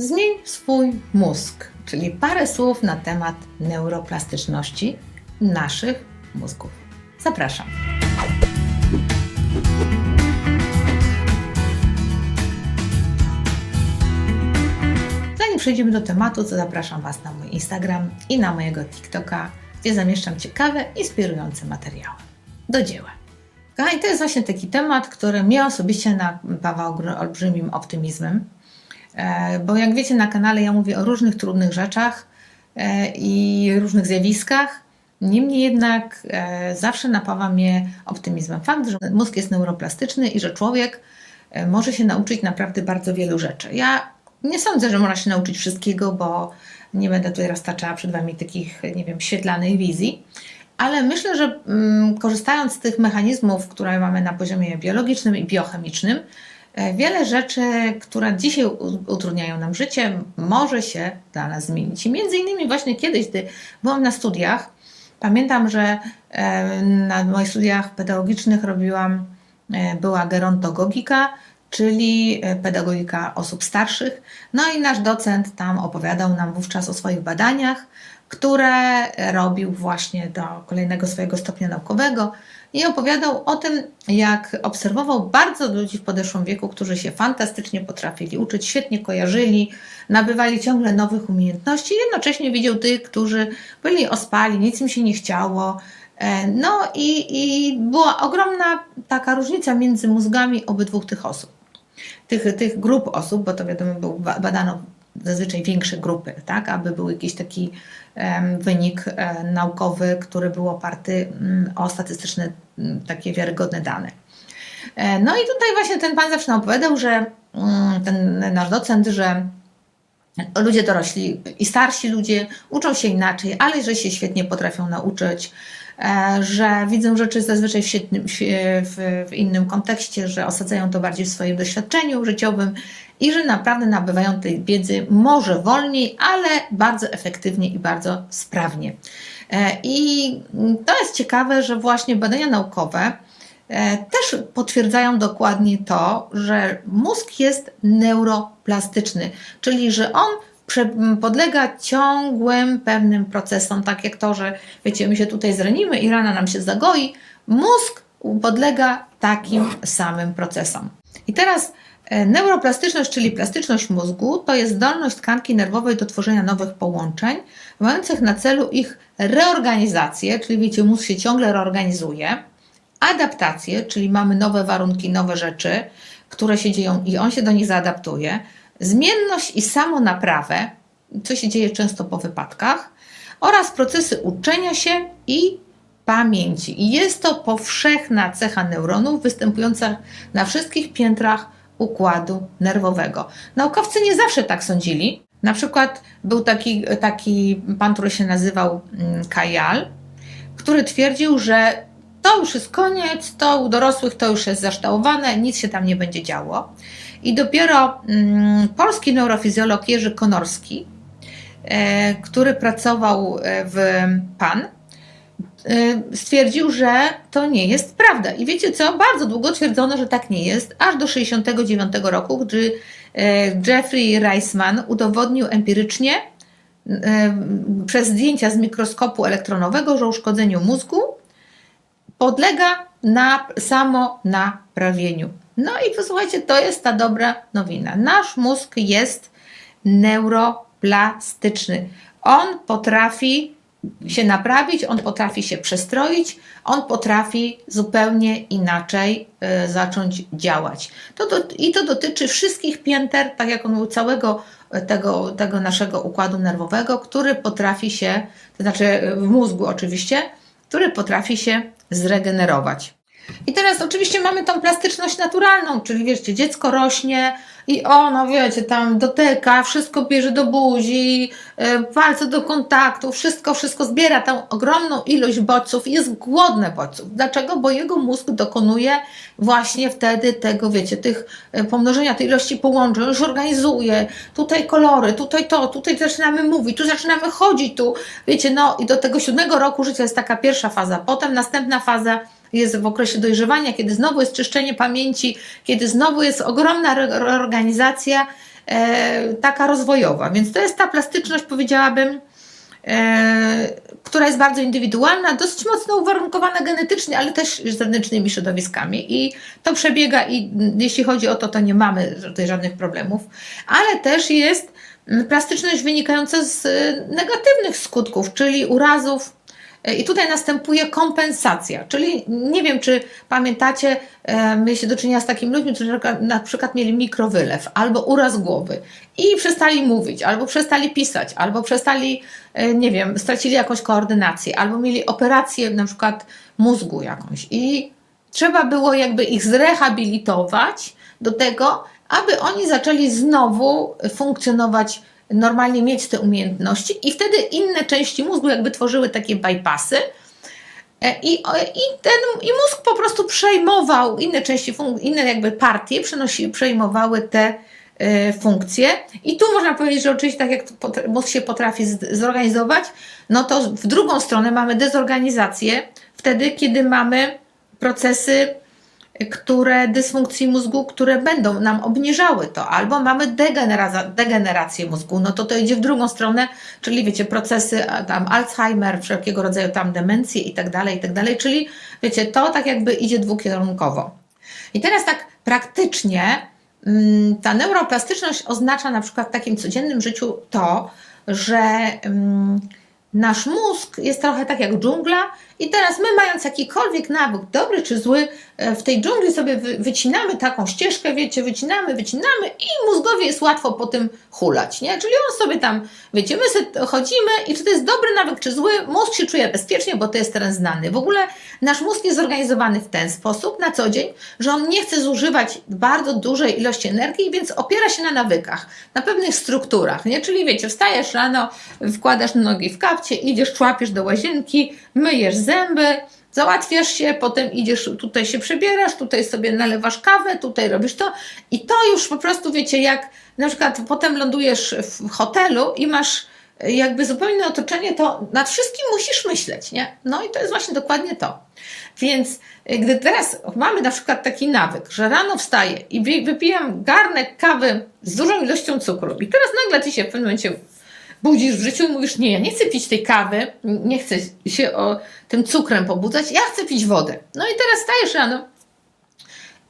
Zmień swój mózg, czyli parę słów na temat neuroplastyczności naszych mózgów. Zapraszam. Zanim przejdziemy do tematu, to zapraszam Was na mój Instagram i na mojego TikToka, gdzie zamieszczam ciekawe, inspirujące materiały. Do dzieła. Kochani, to jest właśnie taki temat, który mnie osobiście napawa olbrzymim optymizmem, bo jak wiecie na kanale ja mówię o różnych trudnych rzeczach e, i różnych zjawiskach. Niemniej jednak e, zawsze napawa mnie optymizmem fakt, że mózg jest neuroplastyczny i że człowiek e, może się nauczyć naprawdę bardzo wielu rzeczy. Ja nie sądzę, że można się nauczyć wszystkiego, bo nie będę tutaj roztaczała przed Wami takich, nie wiem, świetlanych wizji. Ale myślę, że mm, korzystając z tych mechanizmów, które mamy na poziomie biologicznym i biochemicznym, e, wiele rzeczy, które dzisiaj utrudniają nam życie, może się dla nas zmienić. I między innymi właśnie kiedyś, gdy byłam na studiach, pamiętam, że e, na moich studiach pedagogicznych robiłam, e, była gerontogogika, czyli e, pedagogika osób starszych. No i nasz docent tam opowiadał nam wówczas o swoich badaniach, które robił właśnie do kolejnego swojego stopnia naukowego i opowiadał o tym, jak obserwował bardzo ludzi w podeszłym wieku, którzy się fantastycznie potrafili uczyć, świetnie kojarzyli, nabywali ciągle nowych umiejętności, jednocześnie widział tych, którzy byli ospali, nic im się nie chciało. E, No i, i była ogromna taka różnica między mózgami obydwu tych osób tych, tych grup osób, bo to wiadomo, badano zazwyczaj większe grupy, tak, aby był jakiś taki wynik e, naukowy, który był oparty mm, o statystyczne, mm, takie wiarygodne dane. E, no i tutaj właśnie ten pan zawsze nam opowiadał, że mm, ten nasz docent, że ludzie dorośli i starsi ludzie uczą się inaczej, ale że się świetnie potrafią nauczyć, że widzą rzeczy zazwyczaj w, w, w innym kontekście, że osadzają to bardziej w swoim doświadczeniu życiowym i że naprawdę nabywają tej wiedzy może wolniej, ale bardzo efektywnie i bardzo sprawnie. E, I to jest ciekawe, że właśnie badania naukowe e, też potwierdzają dokładnie to, że mózg jest neuroplastyczny, czyli że on podlega ciągłym pewnym procesom, tak jak to, że wiecie, my się tutaj zranimy i rana nam się zagoi, mózg podlega takim samym procesom. I teraz e, neuroplastyczność, czyli plastyczność mózgu, to jest zdolność tkanki nerwowej do tworzenia nowych połączeń, mających na celu ich reorganizację, czyli wiecie, mózg się ciągle reorganizuje, adaptację, czyli mamy nowe warunki, nowe rzeczy, które się dzieją i on się do nich zaadaptuje, zmienność i samonaprawę, co się dzieje często po wypadkach, oraz procesy uczenia się i pamięci. I jest to powszechna cecha neuronów występująca na wszystkich piętrach układu nerwowego. Naukowcy nie zawsze tak sądzili. Na przykład był taki, taki pan, który się nazywał mm, Kajal, który twierdził, że to już jest koniec, to u dorosłych to już jest zaształowane, nic się tam nie będzie działo. I dopiero mm, polski neurofizjolog Jerzy Konorski, e, który pracował e, w PAN, e, stwierdził, że to nie jest prawda. I wiecie co? Bardzo długo twierdzono, że tak nie jest, aż do 1969 roku, gdy Jeffrey Reisman udowodnił empirycznie przez zdjęcia z mikroskopu elektronowego, że uszkodzeniu mózgu podlega na samo naprawieniu. No i posłuchajcie, to jest ta dobra nowina. Nasz mózg jest neuroplastyczny. On potrafi się naprawić, on potrafi się przestroić, on potrafi zupełnie inaczej y, zacząć działać. To, do, I to dotyczy wszystkich pięter, tak jak on mówił, całego y, tego, tego naszego układu nerwowego, który potrafi się, to znaczy y, w mózgu oczywiście, który potrafi się zregenerować. I teraz oczywiście mamy tą plastyczność naturalną, czyli wiecie, dziecko rośnie i ono, wiecie, tam dotyka, wszystko bierze do buzi, e, palce do kontaktu, wszystko, wszystko zbiera tą ogromną ilość bodźców jest głodne bodźców. Dlaczego? Bo jego mózg dokonuje właśnie wtedy tego, wiecie, tych e, pomnożenia tej ilości połączeń, już organizuje, tutaj kolory, tutaj to, tutaj zaczynamy mówić, tu zaczynamy chodzić, tu, wiecie, no i do tego siódmego roku życia jest taka pierwsza faza, potem następna faza jest w okresie dojrzewania, kiedy znowu jest czyszczenie pamięci, kiedy znowu jest ogromna re- reorganizacja e, taka rozwojowa. Więc to jest ta plastyczność, powiedziałabym, e, która jest bardzo indywidualna, dosyć mocno uwarunkowana genetycznie, ale też zewnętrznymi środowiskami. I to przebiega, i jeśli chodzi o to, to nie mamy tutaj żadnych problemów, ale też jest plastyczność wynikająca z e, negatywnych skutków, czyli urazów. E, I tutaj następuje kompensacja, czyli nie wiem, czy pamiętacie, e, mieliście do czynienia z takimi ludźmi, którzy na przykład- mieli mikrowylew albo uraz głowy i przestali mówić, albo przestali pisać, albo przestali, e, nie wiem, stracili jakąś koordynację, albo mieli operację na przykład mózgu jakąś. I trzeba było jakby ich zrehabilitować do tego, aby oni zaczęli znowu funkcjonować normalnie, mieć te umiejętności i wtedy inne części mózgu jakby tworzyły takie bypassy, E, I, i, ten, I mózg po prostu przejmował inne części, inne jakby partie przenosi, przejmowały te e, funkcje. I tu można powiedzieć, że oczywiście tak jak mózg się potrafi zorganizować, no to w drugą stronę mamy dezorganizację wtedy, kiedy mamy procesy, które dysfunkcji mózgu, które będą nam obniżały to, albo mamy degenerację mózgu, no to to idzie w drugą stronę, czyli wiecie, procesy tam Alzheimer, wszelkiego rodzaju tam demencje i tak dalej, i tak dalej, czyli wiecie, to tak jakby idzie dwukierunkowo. I teraz tak praktycznie mm, ta neuroplastyczność oznacza na przykład w takim codziennym życiu to, że mm, nasz mózg jest trochę tak jak dżungla i teraz my mając jakikolwiek nawyk, dobry czy zły, e, w tej dżungli sobie wy, wycinamy taką ścieżkę, wiecie, wycinamy, wycinamy i mózgowi jest łatwo po tym hulać, nie? Czyli on sobie tam, wiecie, my sobie chodzimy i czy to jest dobry nawyk czy zły, mózg się czuje bezpiecznie, bo to jest teren znany. W ogóle nasz mózg jest zorganizowany w ten sposób na co dzień, że on nie chce zużywać bardzo dużej ilości energii, więc opiera się na nawykach, na pewnych strukturach, nie? Czyli wiecie, wstajesz rano, wkładasz nogi w kapcie, idziesz, człapiesz do łazienki, myjesz zęby, załatwiasz się, potem idziesz, tutaj się przebierasz, tutaj sobie nalewasz kawę, tutaj robisz to i to już po prostu wiecie, jak na przykład potem lądujesz w hotelu i masz jakby zupełnie otoczenie, to nad wszystkim musisz myśleć, nie? No i to jest właśnie dokładnie to. Więc y, gdy teraz mamy na przykład taki nawyk, że rano wstaję i wy- wypijam garnek kawy z dużą ilością cukru i teraz nagle ty się w pewnym momencie budzisz w życiu i mówisz, nie, ja nie chcę pić tej kawy, nie chcę się o tym cukrem pobudzać, ja chcę pić wodę. No i teraz stajesz rano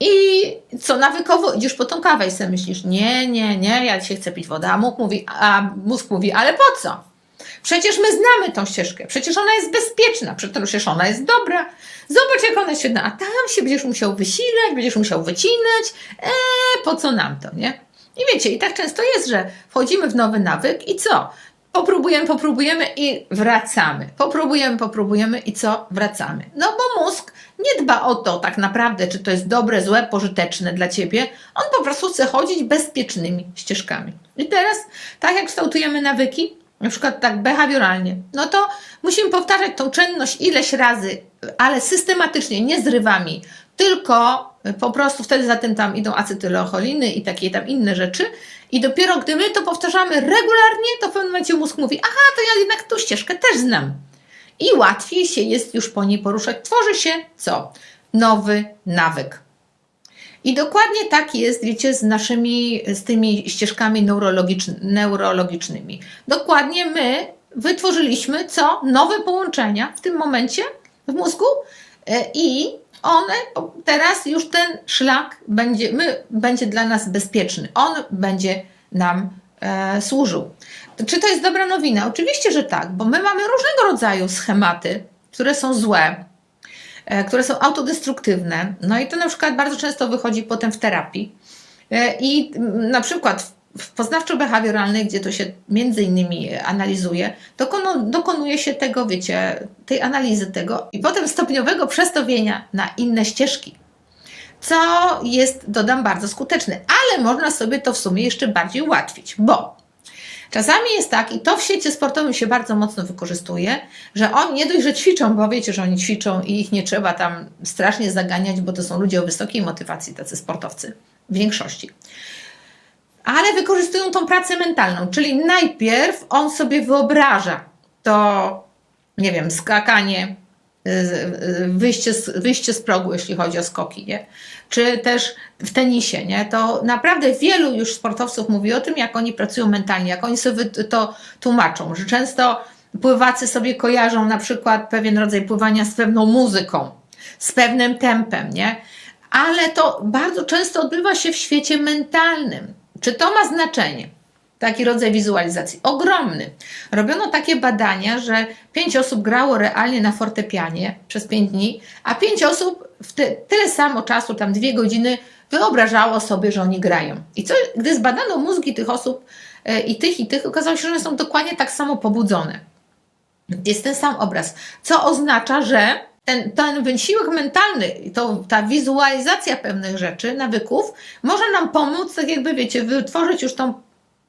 i co, nawykowo idziesz po tą kawę i sobie myślisz, nie, nie, nie, ja dzisiaj chcę pić wodę, a mózg mówi, a mózg mówi, ale po co? Przecież my znamy tą ścieżkę, przecież ona jest bezpieczna, przecież ona jest dobra. Zobacz, jak ona jest świetna, a tam się będziesz musiał wysilać, będziesz musiał wycinać, eee, po co nam to, nie? I wiecie, i tak często jest, że wchodzimy w nowy nawyk i co? Popróbujemy, popróbujemy i wracamy. Popróbujemy, popróbujemy i co? Wracamy. No bo mózg nie dba o to tak naprawdę, czy to jest dobre, złe, pożyteczne dla ciebie. On po prostu chce chodzić bezpiecznymi ścieżkami. I teraz, tak jak kształtujemy nawyki, na przykład tak behawioralnie, no to musimy powtarzać tą czynność ileś razy, ale systematycznie, nie zrywami, tylko po prostu wtedy za tym tam idą acetylocholiny i takie tam inne rzeczy. I dopiero gdy my to powtarzamy regularnie, to w pewnym momencie mózg mówi, aha, to ja jednak tą ścieżkę też znam. I łatwiej się jest już po niej poruszać. Tworzy się co? Nowy nawyk. I dokładnie tak jest, wiecie, z naszymi, z tymi ścieżkami neurologicz, neurologicznymi. Dokładnie my wytworzyliśmy co? Nowe połączenia w tym momencie w mózgu e, i one teraz już ten szlak będzie, my, będzie dla nas bezpieczny. On będzie nam e, służył. Czy to jest dobra nowina? Oczywiście, że tak, bo my mamy różnego rodzaju schematy, które są złe, e, które są autodestruktywne. No i to na przykład bardzo często wychodzi potem w terapii. E, I na przykład w- poznawczo-behawioralnej, gdzie to się między innymi analizuje, dokonu, dokonuje się tego, wiecie, tej analizy tego i potem stopniowego przestawienia na inne ścieżki. Co jest, dodam, bardzo skuteczne, ale można sobie to w sumie jeszcze bardziej ułatwić, bo Czasami jest tak, i to w świecie sportowym się bardzo mocno wykorzystuje, że oni nie dość, że ćwiczą, bo wiecie, że oni ćwiczą i ich nie trzeba tam strasznie zaganiać, bo to są ludzie o wysokiej motywacji, tacy sportowcy w większości. Ale wykorzystują tą pracę mentalną, czyli najpierw on sobie wyobraża to, nie wiem, skakanie y, wyjście z, wyjście z progu, jeśli chodzi o skoki, nie? Czy też w tenisie, nie? To naprawdę wielu już sportowców mówi o tym, jak oni pracują mentalnie, jak oni sobie to tłumaczą, że często pływacy sobie kojarzą na przykład pewien rodzaj pływania z pewną muzyką, z pewnym tempem, nie? Ale to bardzo często odbywa się w świecie mentalnym. Czy to ma znaczenie? Taki rodzaj wizualizacji. Ogromny. Robiono takie badania, że pięć osób grało realnie na fortepianie przez pięć dni, a pięć osób w te, tyle samo czasu, tam dwie godziny, wyobrażało sobie, że oni grają. I co, gdy zbadano mózgi tych osób e, i tych, i tych, okazało się, że one są dokładnie tak samo pobudzone. Jest ten sam obraz, co oznacza, że ten, ten wysiłek mentalny, to, ta wizualizacja pewnych rzeczy, nawyków, może nam pomóc, tak jakby wiecie, wytworzyć już tą,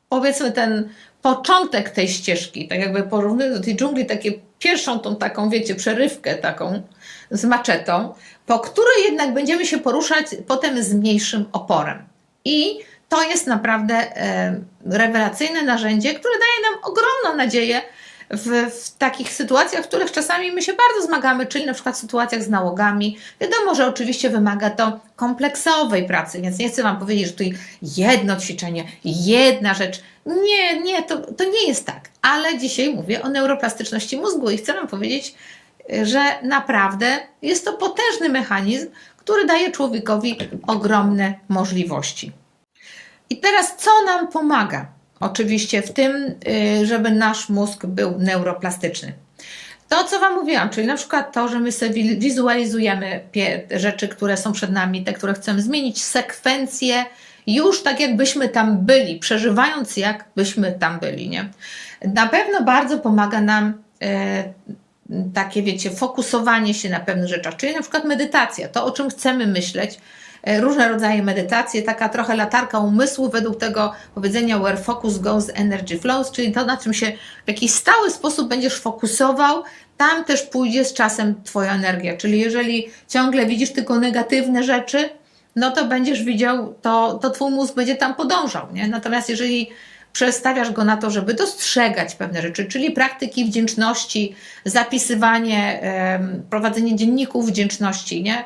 powiedzmy, ten początek tej ścieżki, tak jakby porównując do tej dżungli, takie pierwszą tą taką, wiecie, przerywkę taką z maczetą, po której jednak będziemy się poruszać potem z mniejszym oporem. I to jest naprawdę e, rewelacyjne narzędzie, które daje nam ogromną nadzieję, w, w, takich sytuacjach, w których czasami my się bardzo zmagamy, czyli na przykład w sytuacjach z nałogami. Wiadomo, że oczywiście wymaga to kompleksowej pracy, więc nie chcę Wam powiedzieć, że tutaj jedno ćwiczenie, jedna rzecz. Nie, nie, to, to nie jest tak. Ale dzisiaj mówię o neuroplastyczności mózgu i chcę Wam powiedzieć, że naprawdę jest to potężny mechanizm, który daje człowiekowi ogromne możliwości. I teraz co nam pomaga? Oczywiście w tym, y, żeby nasz mózg był neuroplastyczny. To, co Wam mówiłam, czyli na przykład to, że my sobie wizualizujemy rzeczy, które są przed nami, te, które chcemy zmienić, sekwencje, już tak jakbyśmy tam byli, przeżywając jakbyśmy tam byli. Nie? Na pewno bardzo pomaga nam e, takie, wiecie, fokusowanie się na pewnych rzeczach, czyli na przykład medytacja, to o czym chcemy myśleć, różne rodzaje medytacji, taka trochę latarka umysłu według tego powiedzenia where focus goes, energy flows, czyli to, na czym się w jakiś stały sposób będziesz fokusował, tam też pójdzie z czasem Twoja energia. Czyli jeżeli ciągle widzisz tylko negatywne rzeczy, no to będziesz widział, to, to Twój mózg będzie tam podążał. Nie? Natomiast jeżeli przestawiasz go na to, żeby dostrzegać pewne rzeczy, czyli praktyki wdzięczności, zapisywanie, prowadzenie dzienników wdzięczności, nie?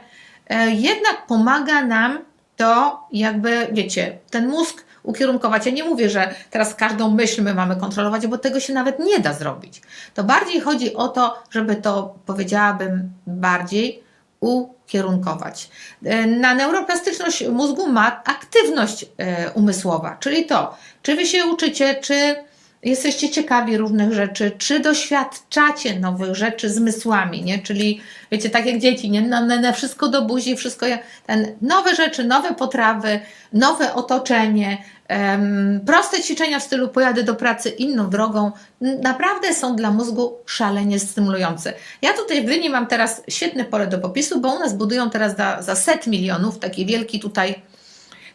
E, jednak pomaga nam to jakby, wiecie, ten mózg ukierunkować. Ja nie mówię, że teraz każdą myśl my mamy kontrolować, bo tego się nawet nie da zrobić. To bardziej chodzi o to, żeby to, powiedziałabym, bardziej ukierunkować. E, na neuroplastyczność mózgu ma aktywność e, umysłowa, czyli to, czy wy się uczycie, czy jesteście ciekawi różnych rzeczy, czy doświadczacie nowych rzeczy zmysłami, nie? Czyli wiecie, tak jak dzieci, nie? Na, na, na wszystko do buzi, wszystko, ten, nowe rzeczy, nowe potrawy, nowe otoczenie, um, proste ćwiczenia w stylu pojadę do pracy inną drogą, naprawdę są dla mózgu szalenie stymulujące. Ja tutaj w Gdyni mam teraz świetne pole do popisu, bo u nas budują teraz za, za set milionów taki wielki tutaj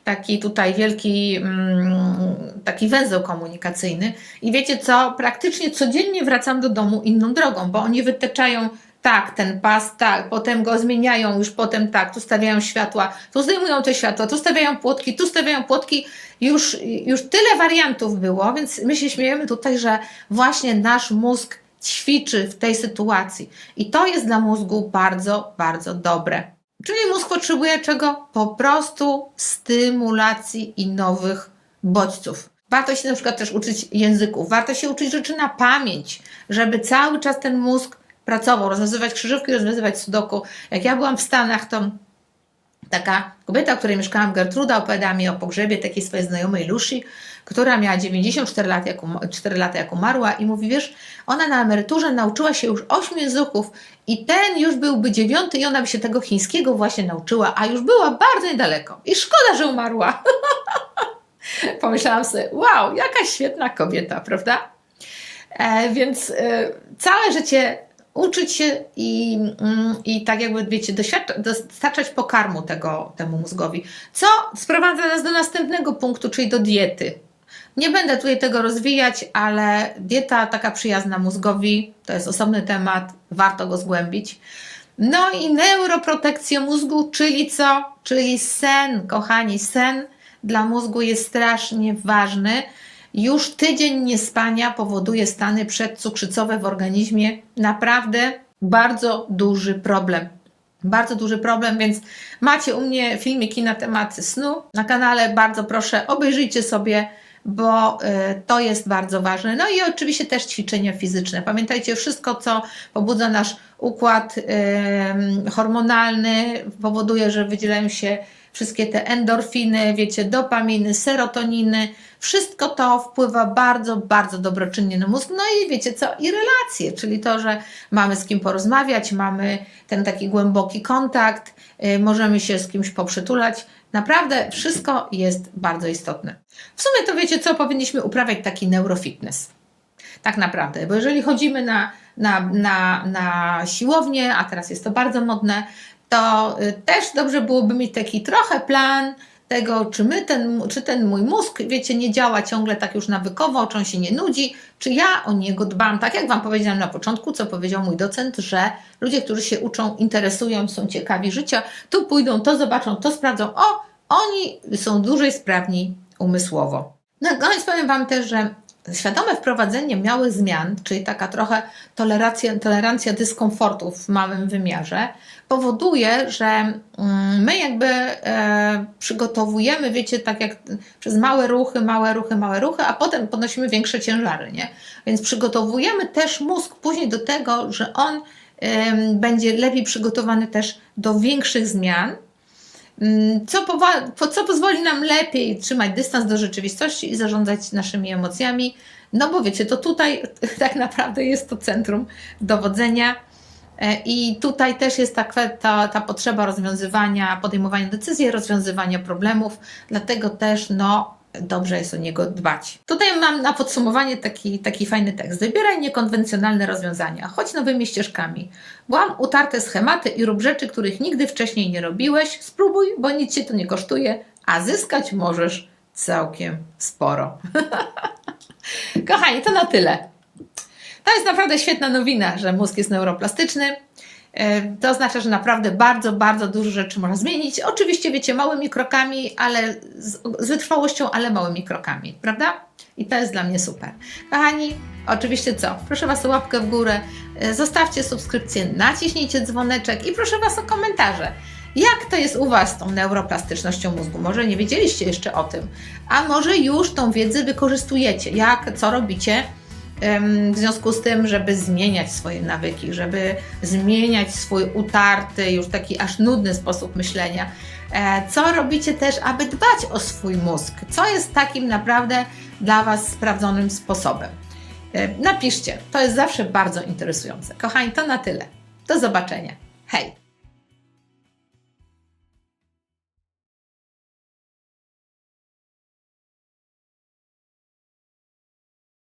taki tutaj wielki mm, taki węzeł komunikacyjny. I wiecie co, praktycznie codziennie wracam do domu inną drogą, bo oni wytaczają tak, ten pas, tak, potem go zmieniają, już potem tak, tu stawiają światła, tu zdejmują te światła, tu stawiają płotki, tu stawiają płotki, już, już tyle wariantów było, więc my się śmiejemy tutaj, że właśnie nasz mózg ćwiczy w tej sytuacji. I to jest dla mózgu bardzo, bardzo dobre. Czyli mózg potrzebuje czego? Po prostu stymulacji i nowych bodźców. Warto się na przykład też uczyć języków, warto się uczyć rzeczy na pamięć, żeby cały czas ten mózg pracował, rozwiązywać krzyżówki, rozwiązywać sudoku. Jak ja byłam w Stanach, to taka kobieta, w której mieszkałam, Gertruda, opowiadała mi o pogrzebie takiej swojej znajomej Lucy, która miała 94 lata, jak, 4 lata, jak umarła i mówi, wiesz, ona na emeryturze nauczyła się już 8 języków i ten już byłby dziewiąty i ona by się tego chińskiego właśnie nauczyła, a już była bardzo niedaleko. I szkoda, że umarła. Pomyślałam sobie, wow, jaka świetna kobieta, prawda? E, więc e, całe życie uczyć się i, mm, i tak jakby, wiecie, dostarczać pokarmu tego, temu mózgowi. Co sprowadza nas do następnego punktu, czyli do diety. Nie będę tutaj tego rozwijać, ale dieta taka przyjazna mózgowi to jest osobny temat, warto go zgłębić. No i neuroprotekcja mózgu, czyli co? Czyli sen, kochani, sen dla mózgu jest strasznie ważny. Już tydzień niespania powoduje stany przedcukrzycowe w organizmie naprawdę bardzo duży problem. Bardzo duży problem, więc macie u mnie filmiki na temat snu na kanale. Bardzo proszę, obejrzyjcie sobie, bo y, to jest bardzo ważne. No i oczywiście też ćwiczenia fizyczne. Pamiętajcie, wszystko, co pobudza nasz układ y, hormonalny, powoduje, że wydzielają się wszystkie te endorfiny, wiecie, dopaminy, serotoniny. Wszystko to wpływa bardzo, bardzo dobroczynnie na mózg. No i wiecie co? I relacje, czyli to, że mamy z kim porozmawiać, mamy ten taki głęboki kontakt, y, możemy się z kimś poprzytulać. Naprawdę wszystko jest bardzo istotne. W sumie to wiecie co? Powinniśmy uprawiać taki neurofitness. Tak naprawdę, bo jeżeli chodzimy na, na, na, na siłownię, a teraz jest to bardzo modne, to y, też dobrze byłoby mieć taki trochę plan tego, czy, my ten, czy ten mój mózg, wiecie, nie działa ciągle tak już nawykowo, czy on się nie nudzi, czy ja o niego dbam. Tak jak Wam powiedziałam na początku, co powiedział mój docent, że ludzie, którzy się uczą, interesują, są ciekawi życia, tu pójdą, to zobaczą, to sprawdzą. O, oni są dłużej sprawni umysłowo. Na koniec powiem Wam też, że świadome wprowadzenie małych zmian, czyli taka trochę tolerancja, tolerancja dyskomfortu w małym wymiarze, powoduje, że mm, my jakby e, przygotowujemy, wiecie, tak jak przez małe ruchy, małe ruchy, małe ruchy, a potem podnosimy większe ciężary, nie? Więc przygotowujemy też mózg później do tego, że on em, będzie lepiej przygotowany też do większych zmian, co, powa- po- co pozwoli nam lepiej trzymać dystans do rzeczywistości i zarządzać naszymi emocjami. No bo wiecie, to tutaj tak naprawdę jest to centrum dowodzenia. E, I tutaj też jest ta, ta, ta potrzeba rozwiązywania, podejmowania decyzji, rozwiązywania problemów, dlatego też no, dobrze jest o niego dbać. Tutaj mam na podsumowanie taki, taki fajny tekst. Wybieraj niekonwencjonalne rozwiązania, chodź nowymi ścieżkami. Łam utarte schematy i rób rzeczy, których nigdy wcześniej nie robiłeś. Spróbuj, bo nic cię to nie kosztuje, a zyskać możesz całkiem sporo. Kochani, to na tyle. To jest naprawdę świetna nowina, że mózg jest neuroplastyczny. E, To oznacza, że naprawdę bardzo, bardzo dużo rzeczy można zmienić. Oczywiście, wiecie, małymi krokami, ale z, z wytrwałością, ale małymi krokami, prawda? I to jest dla mnie super. Kochani, oczywiście co? Proszę Was o łapkę w górę, e, zostawcie subskrypcję, naciśnijcie dzwoneczek i proszę Was o komentarze. Jak to jest u Was z tą neuroplastycznością mózgu? Może nie wiedzieliście jeszcze o tym, a może już tą wiedzę wykorzystujecie. Jak, co robicie? W związku z tym, żeby zmieniać swoje nawyki, żeby zmieniać swój utarty, już taki aż nudny sposób myślenia. E, Co robicie też, aby dbać o swój mózg? Co jest takim naprawdę dla Was sprawdzonym sposobem? E, Napiszcie, to jest zawsze bardzo interesujące. Kochani, to na tyle. Do zobaczenia. Hej!